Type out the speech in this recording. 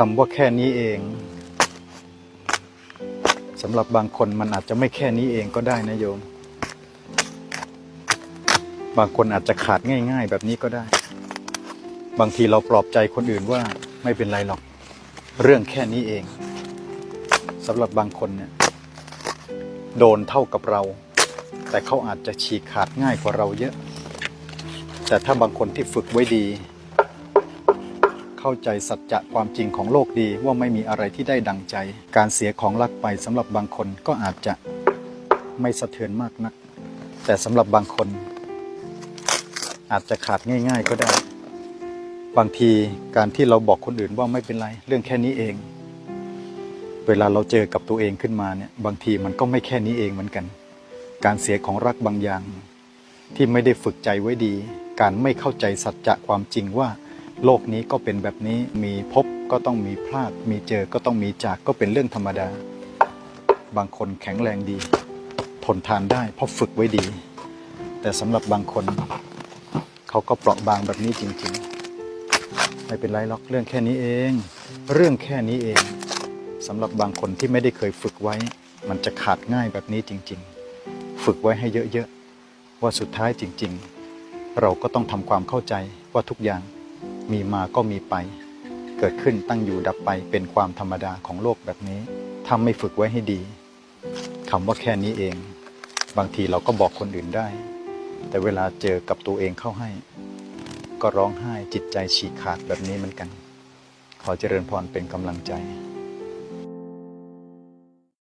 คำว่าแค่นี้เองสำหรับบางคนมันอาจจะไม่แค่นี้เองก็ได้นะโยม บางคนอาจจะขาดง่าย ๆ แบบนี้ก็ได้ บางทีเราปลอบใจคนอื่นว่าไม่เป็นไรหรอก เรื่องแค่นี้เองสำหรับบางคนเนี่ยโดนเท่ากับเรา แต่เขาอาจจะฉีกขาดง่ายกว่าเราเยอะ แต่ถ้าบางคนที่ฝึกไว้ดี เข้าใจสัจจะความจริงของโลกดีว่าไม่มีอะไรที่ได้ดังใจ การเสียของรักไปสำหรับบางคนก็อาจจะไม่สะเทือนมากนัก แต่สำหรับบางคน อาจจะขาดง่าย ๆ ก็ได้ บางทีการที่เราบอกคนอื่นว่าไม่เป็นไร เรื่องแค่นี้เอง เวลาเราเจอกับตัวเองขึ้นมาเนี่ยบางทีมันก็ไม่แค่นี้เองเหมือนกัน การเสียของรักบางอย่าง ที่ไม่ได้ฝึกใจไว้ดี การไม่เข้าใจสัจจะความจริงว่า โลกนี้ก็เป็นแบบนี้มีพบก็ต้องมีพลาด มีเจอก็ต้องมีจากก็เป็นเรื่องธรรมดา บางคนแข็งแรงดี ทนทานได้เพราะฝึกไว้ดี แต่สำหรับบางคน เขาก็เปราะบางแบบนี้จริงๆ ไม่เป็นไรหรอกเรื่องแค่นี้เอง เรื่องแค่นี้เองสำหรับบางคนที่ไม่ได้เคยฝึกไว้ มันจะขาดง่ายแบบนี้จริง ๆ ฝึกไว้ให้เยอะๆว่าสุดท้ายจริง ๆ เราก็ต้องทำความเข้าใจว่าทุกอย่าง มีมาก็มีไป เกิดขึ้นตั้งอยู่ดับไปเป็นความธรรมดาของโลกแบบนี้ ถ้าไม่ฝึกไว้ให้ดีคำว่าแค่นี้เอง บางทีเราก็บอกคนอื่นได้ แต่เวลาเจอกับตัวเองเข้าให้ ก็ร้องไห้จิตใจฉีกขาดแบบนี้เหมือนกัน ขอเจริญพรเป็นกำลังใจ